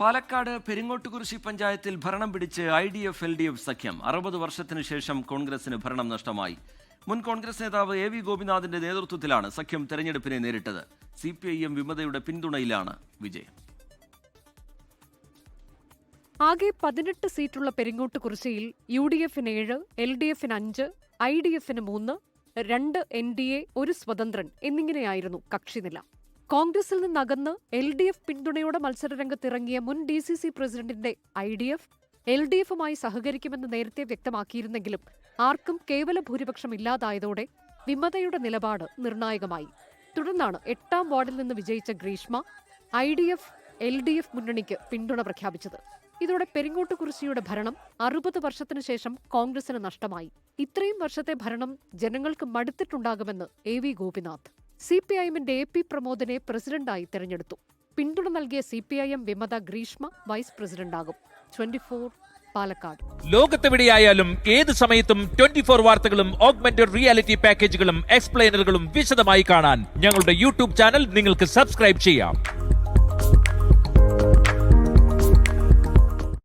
പാലക്കാട് പെരിങ്ങോട്ടുകുറിശി പഞ്ചായത്തിൽ ഭരണം പിടിച്ച് I D F L D F സഖ്യം. അറുപത് വർഷത്തിനു ശേഷം കോൺഗ്രസിന് ഭരണം നഷ്ടമായി. മുൻ കോൺഗ്രസ് നേതാവ് എ വി ഗോപിനാഥിന്റെ നേതൃത്വത്തിലാണ് സഖ്യം തെരഞ്ഞെടുപ്പിനെ നേരിട്ടത്. സി പി ഐ എം വിമതയുടെ പിന്തുണയിലാണ് വിജയം. ആകെ പതിനെട്ട് സീറ്റുള്ള പെരിങ്ങോട്ട് കുറിശിയിൽ യു ഡി എഫിന് ഏഴ് എൽ ഡി എഫിന് അഞ്ച് ഐ ഡി എഫിന് മൂന്ന് രണ്ട് എൻ ഡി എ ഒരു സ്വതന്ത്രൻ എന്നിങ്ങനെയായിരുന്നു കക്ഷിനില. കോൺഗ്രസിൽ നിന്നകന്ന് എൽ ഡി എഫ് പിന്തുണയോടെ മത്സരരംഗത്തിറങ്ങിയ മുൻ ഡി സി സി പ്രസിഡന്റിന്റെ I D F L D എഫുമായി സഹകരിക്കുമെന്ന് നേരത്തെ വ്യക്തമാക്കിയിരുന്നെങ്കിലും ആർക്കും കേവല ഭൂരിപക്ഷം ഇല്ലാതായതോടെ വിമതയുടെ നിലപാട് നിർണായകമായി. തുടർന്നാണ് എട്ടാം വാർഡിൽ നിന്ന് വിജയിച്ച Greeshma I D F L D F മുന്നണിക്ക് പിന്തുണ പ്രഖ്യാപിച്ചത്. ഇതോടെ പെരിങ്ങോട്ട് കുറിശിയുടെ ഭരണം അറുപത് വർഷത്തിനു ശേഷം കോൺഗ്രസിന് നഷ്ടമായി. ഇത്രയും വർഷത്തെ ഭരണം ജനങ്ങൾക്ക് മടുത്തിട്ടുണ്ടാകുമെന്ന് A V Gopinath. C P I എമ്മിന്റെ എ പി പ്രമോദിനെ പ്രസിഡന്റായി തെരഞ്ഞെടുത്തു. പിന്തുണ നൽകിയ സി പി ഐ എം വിമത Greeshma vice പ്രസിഡന്റാകും. Twenty four Palakkad. ലോകത്തെവിടെയായാലും ഏത് സമയത്തും ട്വന്റി ഫോർ വാർത്തകളും ഓഗ്മെന്റഡ് റിയാലിറ്റി പാക്കേജുകളും എക്സ്പ്ലെയിനറുകളും വിശദമായി കാണാൻ ഞങ്ങളുടെ യൂട്യൂബ് ചാനൽ നിങ്ങൾക്ക് സബ്സ്ക്രൈബ് ചെയ്യാം.